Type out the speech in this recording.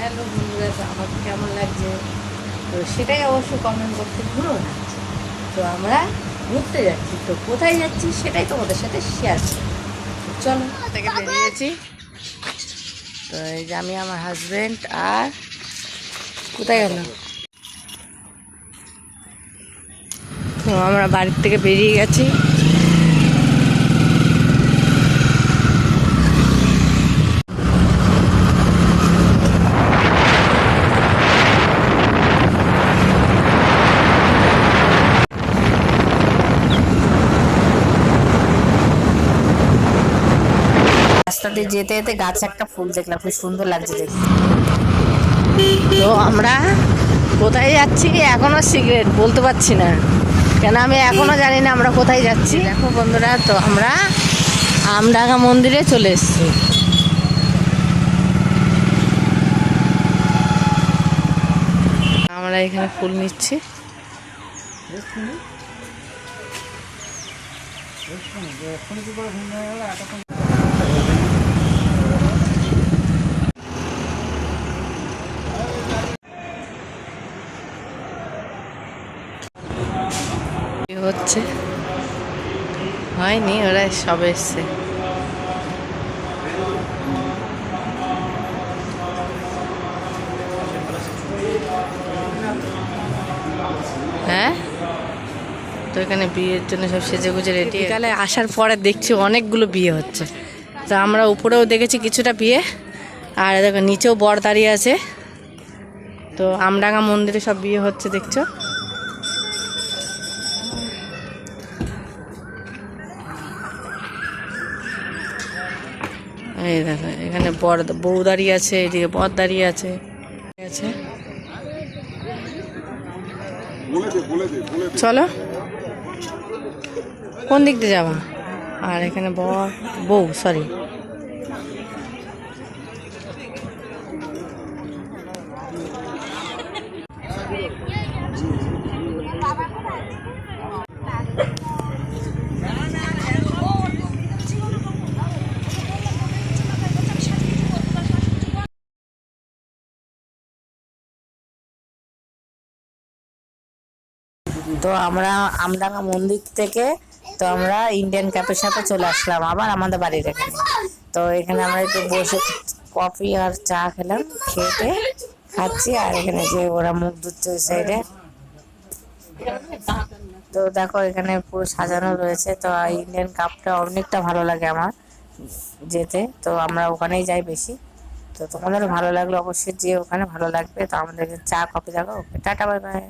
Hello বন্ধুরা তো আমাকে কেমন লাগছে? তো সেটাই অবশ্য কমেন্ট করতে ভুলো না। তো আমরা ঘুরতে যাচ্ছি। তো কোথায় যাচ্ছি সেটাই তোমাদের সাথে শেয়ার চলো থেকে বেরিয়েছি তো এই যে আমি আমার হাজব্যান্ড আর কোথায় গেল তো আমরা বাড়ির থেকে বেরিয়ে গেছি। রাস্তা দিয়ে যেতে যেতে গাছে একটা ফুল দেখলাম, খুব সুন্দর লাগছে দেখতে। তো আমরা কোথায় যাচ্ছি এখনও সিগারেট বলতে পারছি না। কেন আমি এখনও জানি না আমরা কোথায় যাচ্ছি। দেখো বন্ধুরা, তো আমরা আমডাঙ্গা মন্দিরে চলে এসেছি। আমরা এখানে ফুল নিচ্ছি। কি হচ্ছে। হয়নি ওরা সবে এসছে। হ্যাঁ? তো এখানে বিয়ের জন্য সব সেজে গুজে রেডি বিকালে আসার পরে দেখছি অনেকগুলো বিয়ে হচ্ছে। তো আমরা উপরেও দেখেছি কিছুটা বিয়ে। আর দেখো, নিচেও বর দাঁড়িয়ে আছে। তো আমডাঙ্গা মন্দিরে সব বিয়ে হচ্ছে, দেখছ? এই দেখো, এখানে বর, বউ দাঁড়িয়ে আছে, এদিকে বর দাঁড়িয়ে আছে। আছে। চলো। কোন দিক দিয়ে যাবা? আর এখানে বর, বউ সরি তো আমরা আমডাঙ্গা মন্দির থেকে তো আমরা ইন্ডিয়ান ক্যাফের সাথে চলে আসলাম, আবার আমাদের বাড়ির এখানে। তো এখানে আমরা একটু বসে কফি আর চা খেলাম খেতে খাচ্ছি, আর এখানে যে ওরা মুখ ধুচ্ছে ওই সাইডে তো দেখো এখানে পুরো সাজানো রয়েছে, তো ইন্ডিয়ান কাপটা অনেকটা ভালো লাগে আমার যেতে, তো আমরা ওখানেই যাই বেশি। তো তোমাদের ভালো লাগল অবশ্যই যে ওখানে ভালো লাগবে। তো আমাদেরকে চা কফি দেখো। Tata bye bye